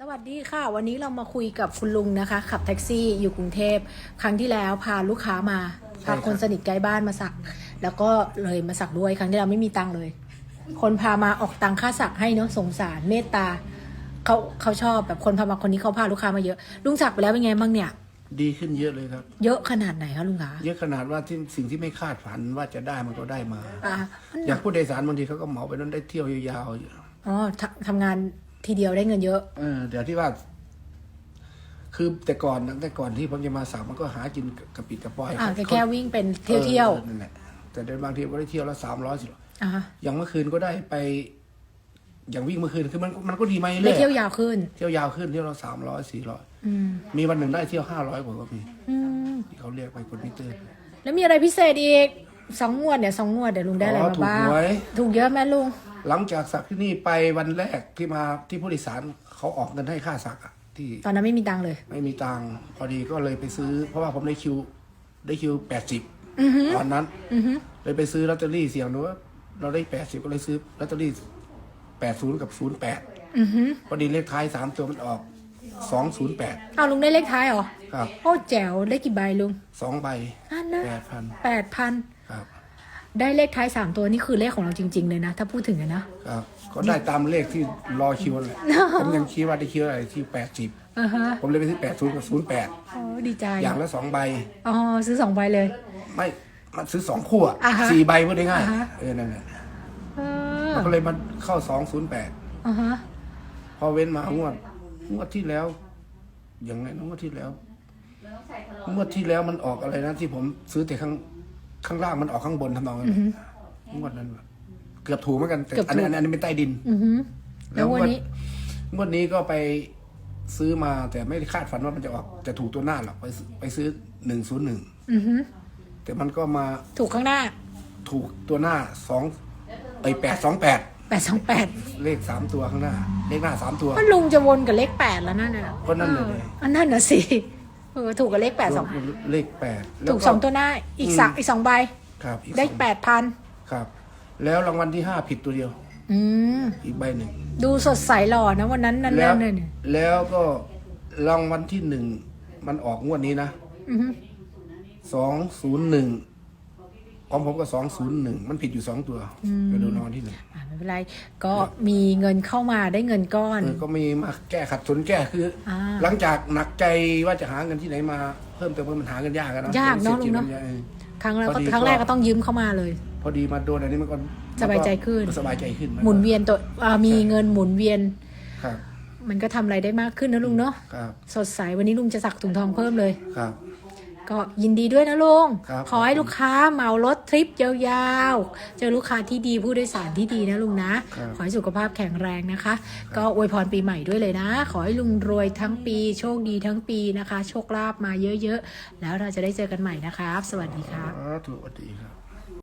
สวัสดีค่ะ วันนี้เรามาคุยกับคุณลุงนะคะ ขับแท็กซี่อยู่กรุงเทพครั้งที่แล้วพาลูกค้ามาใช่พาครับคนสนิทใกล้บ้านมาสัก แล้วก็เลยมาสักด้วยครั้งที่เราไม่มีตังค์เลย คนพามาออกตังค่าสักให้เนาะสงสารเมตตาเขาเขาชอบแบบคนพามาคนนี้เขาพาลูกค้ามาเยอะ ลุงสักไปแล้วเป็นไงบ้างเนี่ย ดีขึ้นเยอะเลยครับ เยอะขนาดไหนคะลุงคะเยอะขนาดว่าที่สิ่งที่ไม่คาดฝันว่าจะได้มันก็ได้มาอ่าอย่างผู้โดยสารบางทีเขาก็เหมาไปนั้นได้เที่ยวยาวๆอยู่อ๋อทำทำงาน ทีเดียวได้เงินเยอะ เออเดี๋ยวที่ว่า คือแต่ก่อนนะแต่ก่อนที่ผมจะมาสามมันก็หากินกระปิดกระป้อยอ่าเขาแค่วิ่งเป็นเที่ยวเที่ยวออนั่นแหละแต่เดินบางทีก็ได้เที่ยวละสามร้อยสิๆอ่าอย่างเมื่อคืนก็ได้ไป อย่างวิ่งเมื่อคืนคือมันมันก็ดีมาได้เรื่อยเที่ยวยาวขึ้น เที่ยวยาวขึ้นเที่ยวละสามร้อยสี่ร้อยอืมมีวันหนึ่งได้เที่ยวห้าร้อยกว่าก็มีอืมที่เขาเรียกไปคนมิเตอร์แล้วมีอะไรพิเศษอีกสองงวดเนี่ยสองงวดเดี๋ยวลุงได้อะไรอ๋อมาบ้างถูกหวยถูกเยอะไหมลุง หลังจากสักที่นี่ไปวันแรกที่มาที่ผู้โดยสารเขาออกเงินให้ค่าสักอะที่ตอนนั้นไม่มีตังค์เลย ไม่มีตังค์พอดีก็เลยไปซื้อ เพราะว่าผมได้คิวได้คิวแปดสิบอือฮึตอนนั้น อือฮึเลยไปซื้อลอตเตอรี่เสี่ยงดูว่าเราได้แปดสิบก็เลยซื้อลอตเตอรี่แปดศูนย์กับศูนย์แปดอือฮึพอดีเลขท้ายสามตัวมันออกสองศูนย์แปดเอาลุงได้เลขท้ายเหรอ ครับโอ้แจ๋วได้กี่ใบลุงสองใบอันนะแปดพันแปดพันครับ ได้เลขท้ายสามตัวนี่คือเลขของเราจริง ๆ เลยนะ ถ้าพูดถึงอะนะ ครับก็ได้ตามเลขที่รอคิวนั่นแหละผมยังคิดว่าได้คิวอะไรที่แปดสิบอ่าฮะผมเลยไปซื้อแปดศูนย์กับศูนย์แปดโอ้ดีใจอย่างละสองใบ อ๋อซื้อสองใบเลย ไม่มันซื้อสองคู่อะอ่าฮะสี่ใบพูดง่ายอ่าฮะ ๆเออนั่นแหละเออมันก็เลยมันเข้าสองศูนย์แปดอ่าฮะพอเว้นมางวดงวดที่แล้ว อย่างไงนะงวดที่แล้วงวดที่แล้วมันออกอะไรนะที่ผมซื้อแต่ข้าง ข้างล่างมันออกข้างบนทำนองนั้นน่ะงวดนั้นเกือบถูกเหมือนกันแต่เกือบถูกอันนี้อันนี้เป็นใต้ดินอือฮึแล้ววันนี้งวดนี้ก็ไปซื้อมาแต่ไม่ได้คาดฝันว่ามันจะออกจะถูกตัวหน้าหรอกไปซื้อไปซื้อหนึ่งศูนย์หนึ่งอือฮึแต่มันก็มาถูกข้างหน้า ถูกตัวหน้าสองไอแปดสองแปดแปดสองแปดเลขสามตัวข้างหน้า เลขหน้าสามตัวก็ลุงจะวนกับเลขแปดแล้วนั่นน่ะก็นั่นเลยเอออันนั่นน่ะสิ เออถูกกับเลขแปดสองเลขแปดแล้วถูกสองตัวหน้า อีกสักอีกสองใบครับอีกได้สองแปดพันครับ แล้วรางวัลที่ห้าผิดตัวเดียว อืมอีกใบหนึ่งดูสดใสหล่อนะวันนั้นนั่นแล้วนั่นเนี่ยแล้วก็รางวัลที่หนึ่งมันออกงวดนี้นะอือฮึสองศูนย์หนึ่ง ของผมก็สองศูนย์หนึ่งมันผิดอยู่สองตัวไปดูรางวัลที่หนึ่งอ่าไม่เป็นไรก็มีเงินเข้ามาได้เงินก้อน เออก็มีมาแก้ขัดสนแก้คืออาหลังจากหนักใจว่าจะหาเงินที่ไหนมาเพิ่มเติมเพราะมันหาเงินยากอะเนาะยากเนอะศรษฐกิจลุงเนอะ มัออ ครั้งแรกพอดีครั้งแรกก็ ก็ต้องยืมเข้ามาเลย พอดีมาโดนอันนี้มันก็สบายใจขึ้น มัสบายใจขึ้นหมุนเวียนตัวอ่ามีเงินหมุนเวียน ครับมันก็ทำอะไรได้มากขึ้นนะลุงเนาะครับสดใสวันนี้ลุงจะสักถุงทองเพิ่มเลย ครับ ก็ยินดีด้วยนะลุง ครับขอให้ลูกค้าเหมารถทริปยาวๆ เจอลูกค้าที่ดีผู้โดยสารที่ดีนะลุงนะ ครับ ขอให้สุขภาพแข็งแรงนะคะ ก็อวยพรปีใหม่ด้วยเลยนะ ขอให้ลุงรวยทั้งปี โชคดีทั้งปีนะคะ โชคลาภมาเยอะๆ แล้วเราจะได้เจอกันใหม่นะครับ สวัสดีครับอ๋อถูกสวัสดีครับ